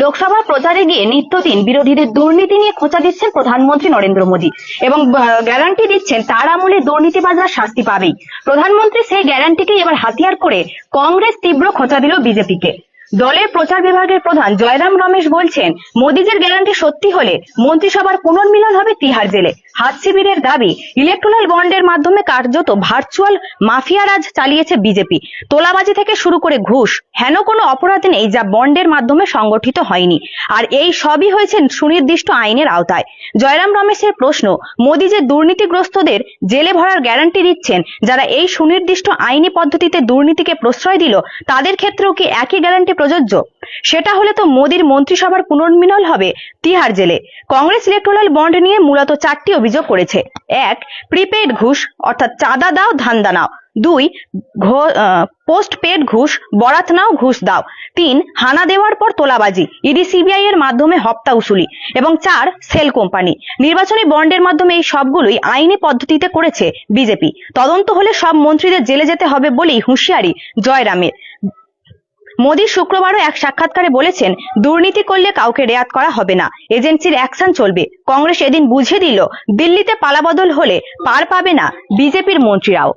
লোকসভা প্রচারে গিয়ে নিত্যদিন বিরোধীদের দুর্নীতি নিয়ে খোঁচা দিচ্ছেন প্রধানমন্ত্রী নরেন্দ্র মোদী এবং গ্যারান্টি দিচ্ছেন তার আমলে দুর্নীতিবাজরা শাস্তি পাবেই। প্রধানমন্ত্রী সেই গ্যারান্টিকে এবার হাতিয়ার করে কংগ্রেস তীব্র খোঁচা দিল বিজেপিকে। দলের প্রচার বিভাগের প্রধান জয়রাম রমেশ বলছেন, মোদীজের গ্যারান্টি সত্যি হলে মন্ত্রিসভার পুনর্মিলন হবে তিহার জেলে। হাত শিবিরের দাবি ইলেকট্রাল বন্ডের মাধ্যমে কার্যত ভার্চুয়াল মাফিয়া রাজ চালিয়েছে বিজেপি। তোলাবাজি থেকে শুরু করে ঘুষ, হেন কোনো অপরাধ নেই যা বন্ডের মাধ্যমে সংগঠিত হয়নি। আর এই সবই হয়েছে সুনির্দিষ্ট আইনের আওতায়। জয়রাম রমেশের প্রশ্ন, মোদী যে দুর্নীতিগ্রস্তদের জেলে ভরার গ্যারান্টি দিচ্ছেন, যারা এই সুনির্দিষ্ট আইনি পদ্ধতিতে দুর্নীতিকে প্রশ্রয় দিল, তাদের ক্ষেত্রেও কি একই গ্যারান্টি প্রযোজ্য? সেটা হলে তো মোদীর মন্ত্রিসভার পুনর্মিলন হবে তিহার জেলে। কংগ্রেস ইলেকট্রাল বন্ড নিয়ে মূলত চারটি অভিযোগ করেছে। এক প্রিপেড ঘুষ, অর্থাৎ চাঁদা দাও, ধান্দা নাও। দুই পোস্ট পেড ঘুষ, বরাত নাও, ঘুষ দাও। তিন, হানা দেওয়ার পর তোলাবাজি, ইডি, সিবিআই এর মাধ্যমে হপ্তা উসুলি। এবং চার, সেল কোম্পানি। নির্বাচনী বন্ডের মাধ্যমে এই সবগুলোই আইনি পদ্ধতিতে করেছে বিজেপি। তদন্ত হলে সব মন্ত্রীদের জেলে যেতে হবে বলেই হুঁশিয়ারি জয়রামের। মোদী শুক্রবারও এক সাক্ষাৎকারে বলেছেন, দুর্নীতি করলে কাউকে রেয়াত করা হবে না, এজেন্সির অ্যাকশন চলবে। কংগ্রেস এদিন বুঝিয়ে দিল, দিল্লিতে পালাবদল হলে পার পাবে না বিজেপির মন্ত্রীরাও।